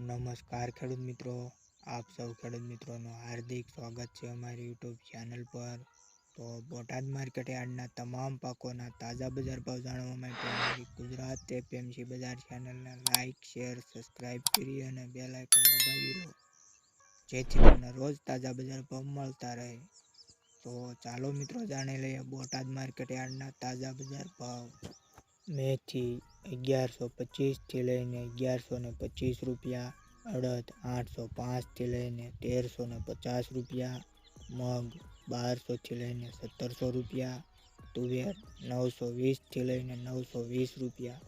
નમસ્કાર ખેડૂત મિત્રો, આપ સૌ ખેડૂત મિત્રોનું હાર્દિક સ્વાગત છે અમારી યુટ્યુબ ચેનલ પર. તો બોટાદ માર્કેટ યાર્ડના તમામ પાકોના તાજા બજાર ભાવ જાણવા માટે અમારી ગુજરાત એપીએમસી બજાર ચેનલને લાઇક શેર, સબસ્ક્રાઇબ કરી અને બેલ આઇકન દબાવી લો જેથી તમને રોજ તાજા બજાર ભાવ મળતા રહે. તો ચાલો મિત્રો જાણી લઈએ બોટાદ માર્કેટ યાર્ડના તાજા બજાર ભાવ. મેથી અગિયારસો પચીસથી લઈને અગિયારસો ને પચીસ રૂપિયા, અડદ આઠસો પાંચથી લઈને તેરસો ને પચાસ રૂપિયા, મગ બારસોથી લઈને સત્તરસો રૂપિયા, તુવેર નવસો વીસથી લઈને નવસો વીસ રૂપિયા,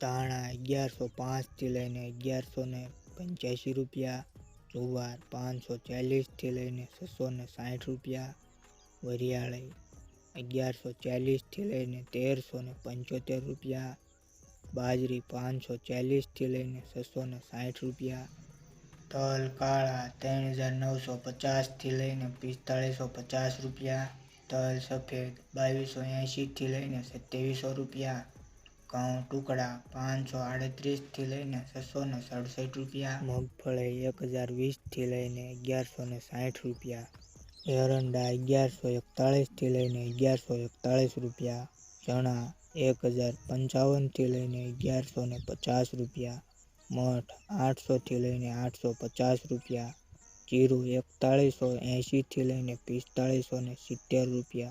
ધાણા અગિયારસો પાંચથી લઈને અગિયારસો ને પંચ્યાસી રૂપિયા, જુવાર પાંચસો ચાલીસથી લઈને છસો ને સાઠ રૂપિયા, વરિયાળી અગિયારસો ચાલીસથી લઈને તેરસો ને પંચોતેર રૂપિયા બાજરી પાંચસો ચાલીસથી લઈને છસો ને સાઠ રૂપિયા. તલ કાળા ત્રણ હજાર નવસો પચાસથી લઈને પિસ્તાળીસો પચાસ રૂપિયા. તલ સફેદ બાવીસો એંશીથી લઈને સત્યાવીસો રૂપિયા. ઘઉં ટુકડા પાંચસો આડત્રીસથી લઈને છસો ને સડસઠ રૂપિયા. મગફળી એક હજાર વીસથી લઈને અગિયારસો ને સાઠ રૂપિયા. એરંડા અગિયારસો એકતાળીસથી લઈને અગિયારસો એકતાળીસ રૂપિયા. ચણા એક હજાર પંચાવનથી લઈને અગિયારસો ને પચાસ રૂપિયા. મઠ આઠસોથી લઈને આઠસો પચાસ રૂપિયા. જીરું એકતાળીસો એંશીથી લઈને પિસ્તાળીસો ને સિત્તેર રૂપિયા.